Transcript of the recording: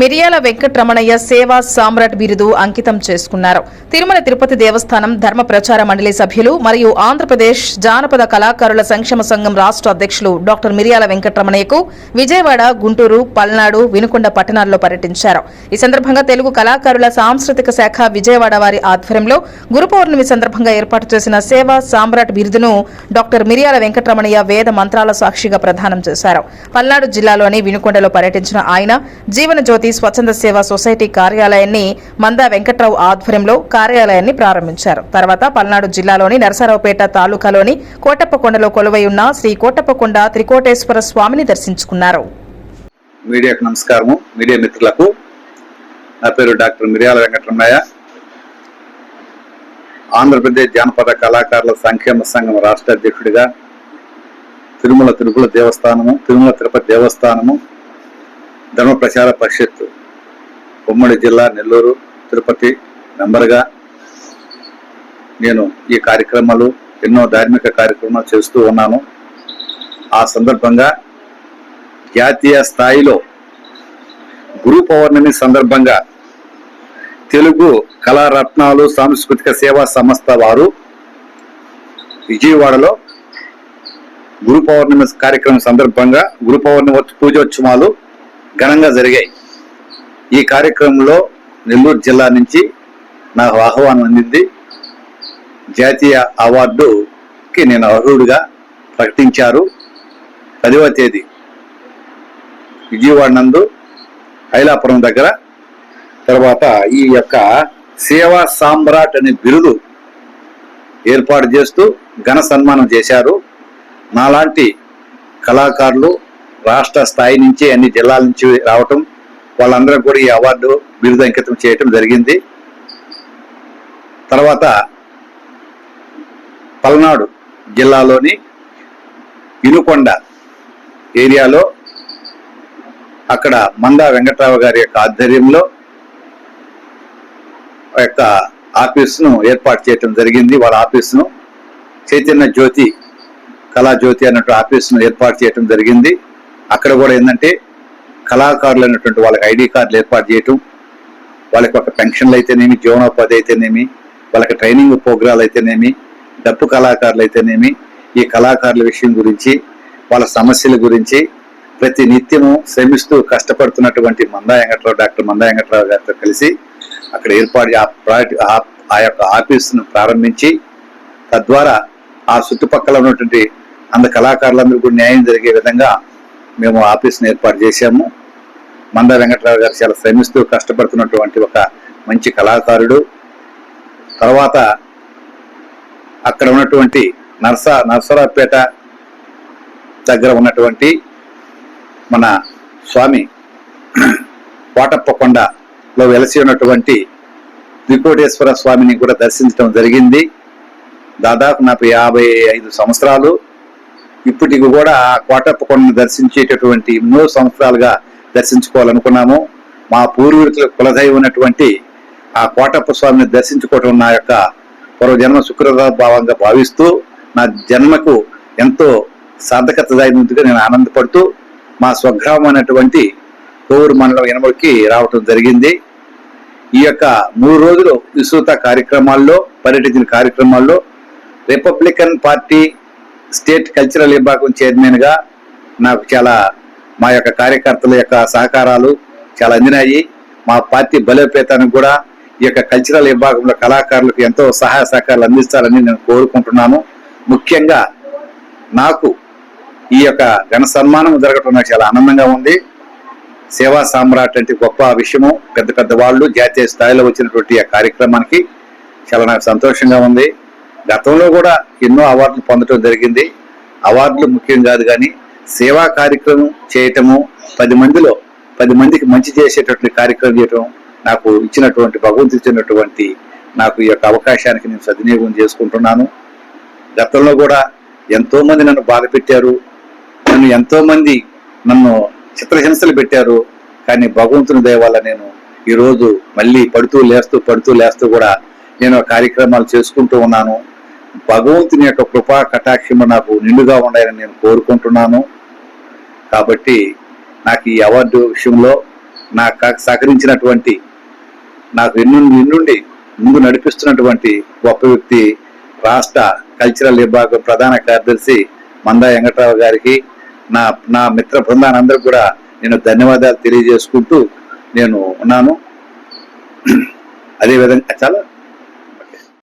మిరియాల వెంకటరమణయ్య సేవా సామ్రాట్ బిరుదు అంకితం చేసుకున్నారు. తిరుమల తిరుపతి దేవస్థానం ధర్మ ప్రచార మండలి సభ్యులు మరియు ఆంధ్రప్రదేశ్ జానపద కళాకారుల సంక్షేమ సంఘం రాష్ట్ర అధ్యక్షులు డాక్టర్ మిరియాల వెంకటరమణయ్యకు విజయవాడ గుంటూరు పల్నాడు వినుకొండ పట్టణాల్లో పర్యటించారు. ఈ సందర్భంగా తెలుగు కళాకారుల సాంస్కృతిక శాఖ విజయవాడ వారి ఆధ్వర్యంలో గురు పౌర్ణమి సందర్భంగా ఏర్పాటు చేసిన సేవా సామ్రాట్ బిరుదును డాక్టర్ మిరియాల వెంకటరమణయ్య వేద మంత్రాల సాక్షిగా ప్రదానం చేశారు. పల్నాడు జిల్లాలోని వినుకొండలో పర్యటించిన ఆయన జీవన జ్యోతి స్వచ్ఛంద సేవా సొసైటీ కార్యాలయాన్ని మందా వెంకట్రావు ఆధ్వర్యంలో కార్యాలయాన్ని ప్రారంభించారు. తర్వాత పల్నాడు జిల్లాలోని నరసరావుపేట తాలూకాలోని కోటప్పకొండలో కొలువై ఉన్న శ్రీ కోటప్పకొండ త్రికోటేశ్వర స్వామిని దర్శించుకున్నారు. మీడియాకు నమస్కారము. మీడియా మిత్రులకు నా పేరు డాక్టర్ మిర్యాల వెంకటరమయ్య ఆంధ్రప్రదేశ్ జానపద కళాకారుల సంక్షేమ సంఘం రాష్ట్ర అధ్యక్షుడిగా తిరుమల తిరుపతి దేవస్థానము తిరుమల తిరుపతి దేవస్థానము ధర్మ ప్రచార పరిషత్ ఉమ్మడి జిల్లా నెల్లూరు తిరుపతి మెంబర్గా నేను ఈ కార్యక్రమాలు ఎన్నో ధార్మిక కార్యక్రమాలు చేస్తూ ఉన్నాను. ఆ సందర్భంగా జాతీయ స్థాయిలో గురు పౌర్ణమి సందర్భంగా తెలుగు కళారత్నాలు సాంస్కృతిక సేవా సంస్థ వారు విజయవాడలో గురు పౌర్ణమి కార్యక్రమం సందర్భంగా గురు పౌర్ణమి పూజోత్సవాలు ఘనంగా జరిగాయి. ఈ కార్యక్రమంలో నెల్లూరు జిల్లా నుంచి నాకు ఆహ్వానం అందింది. జాతీయ అవార్డుకి నేను అర్హుడిగా ప్రకటించారు. పదవ తేదీ విజయవాడ నందు ఐలాపురం దగ్గర. తర్వాత ఈ యొక్క సేవా సామ్రాట్ అనే బిరుదు ఏర్పాటు చేస్తూ ఘన సన్మానం చేశారు. నాలాంటి కళాకారులు రాష్ట్ర స్థాయి నుంచి అన్ని జిల్లాల నుంచి రావటం వాళ్ళందరూ కూడా ఈ అవార్డు బిరుదు అంకితం చేయటం జరిగింది. తర్వాత పల్నాడు జిల్లాలోని ఇనుకొండ ఏరియాలో అక్కడ మందా వెంకట్రావు గారి యొక్క ఆధ్వర్యంలో యొక్క ఆఫీసును ఏర్పాటు చేయటం జరిగింది. వాళ్ళ ఆఫీస్ను చైతన్య జ్యోతి కళాజ్యోతి అన్నట్టు ఆఫీసును ఏర్పాటు చేయటం జరిగింది. అక్కడ కూడా ఏంటంటే కళాకారులు అనేటువంటి వాళ్ళకి ఐడి కార్డులు ఏర్పాటు చేయటం వాళ్ళకి ఒక పెన్షన్లు అయితేనేమి జీవనోపాధి అయితేనేమి వాళ్ళకి ట్రైనింగ్ ప్రోగ్రాలు అయితేనేమి డప్పు కళాకారులు అయితేనేమి ఈ కళాకారుల విషయం గురించి వాళ్ళ సమస్యల గురించి ప్రతి నిత్యము శ్రమిస్తూ కష్టపడుతున్నటువంటి మందా వెంకట్రావు డాక్టర్ మందా వెంకట్రావు గారితో కలిసి అక్కడ ఏర్పాటు ఆ ప్రాజెక్ట్ ఆ- ఆ యొక్క ఆఫీసును ప్రారంభించి తద్వారా ఆ చుట్టుపక్కల ఉన్నటువంటి అంద కళాకారులందరూ కూడా న్యాయం జరిగే విధంగా మేము ఆఫీస్ని ఏర్పాటు చేశాము. మంద వెంకటరావు గారు చాలా శ్రమిస్తూ కష్టపడుతున్నటువంటి ఒక మంచి కళాకారుడు. తర్వాత అక్కడ ఉన్నటువంటి నర్స నర్సరావుపేట దగ్గర ఉన్నటువంటి మన స్వామి కోటప్పకొండలో వెలసి ఉన్నటువంటి త్రికోటేశ్వర స్వామిని కూడా దర్శించడం జరిగింది. దాదాపు నాకు యాభై ఐదు సంవత్సరాలు. ఇప్పటికి కూడా ఆ కోటప్పకొండను దర్శించేటటువంటి ఎన్నో సంవత్సరాలుగా దర్శించుకోవాలనుకున్నాము. మా పూర్వీకుల కులదైవం ఉన్నటువంటి ఆ కోటప్ప స్వామిని దర్శించుకోవటం నా యొక్క పూర్వజన్మ భావంగా భావిస్తూ నా జన్మకు ఎంతో సార్థకత అయినందుకు నేను ఆనందపడుతూ మా స్వగ్రామం అయినటువంటి కోవూరు మండలం ఎనమడికి రావటం జరిగింది. ఈ యొక్క మూడు రోజులు విస్తృత కార్యక్రమాల్లో పర్యటించిన కార్యక్రమాల్లో రిపబ్లికన్ పార్టీ స్టేట్ కల్చరల్ విభాగం చైర్మన్గా నాకు చాలా మా యొక్క కార్యకర్తల యొక్క సహకారాలు చాలా అందినాయి. మా పార్టీ బలోపేతానికి కూడా ఈ యొక్క కల్చరల్ విభాగంలో కళాకారులకు ఎంతో సహాయ సహకారాలు అందిస్తారని నేను కోరుకుంటున్నాను. ముఖ్యంగా నాకు ఈ యొక్క ఘన సన్మానం జరగటం నాకు చాలా ఆనందంగా ఉంది. సేవా సామ్రాట్ అంటే గొప్ప విషయము. పెద్ద పెద్ద వాళ్ళు జాతీయ స్థాయిలో వచ్చినటువంటి ఆ కార్యక్రమానికి చాలా నాకు సంతోషంగా ఉంది. గతంలో కూడా ఎన్నో అవార్డులు పొందడం జరిగింది. అవార్డులు ముఖ్యం కాదు కానీ సేవా కార్యక్రమం చేయటము పది మందిలో పది మందికి మంచి చేసేటటువంటి కార్యక్రమం చేయటం నాకు ఇచ్చినటువంటి భగవంతు ఇచ్చినటువంటి నాకు ఈ యొక్క అవకాశానికి నేను సద్వినియోగం చేసుకుంటున్నాను. గతంలో కూడా ఎంతోమంది నన్ను బాధ పెట్టారు. నన్ను ఎంతోమంది నన్ను చిత్రహింసలు పెట్టారు. కానీ భగవంతుని దయవల్ల నేను ఈరోజు మళ్ళీ పడుతూ లేస్తూ పడుతూ లేస్తూ కూడా నేను ఆ కార్యక్రమాలు చేసుకుంటూ ఉన్నాను. భగవంతుని యొక్క కృపా కటాక్షము నాకు నిండుగా ఉండాలని నేను కోరుకుంటున్నాను. కాబట్టి నాకు ఈ అవార్డు విషయంలో నాకు సహకరించినటువంటి నాకు ఎన్ను నిన్నుండి ముందు నడిపిస్తున్నటువంటి గొప్ప వ్యక్తి రాష్ట్ర కల్చరల్ విభాగం ప్రధాన కార్యదర్శి మందా వెంకట్రావు గారికి నా నా మిత్ర బృందానందరికి కూడా నేను ధన్యవాదాలు తెలియజేసుకుంటూ నేను ఉన్నాను. అదేవిధంగా చాలా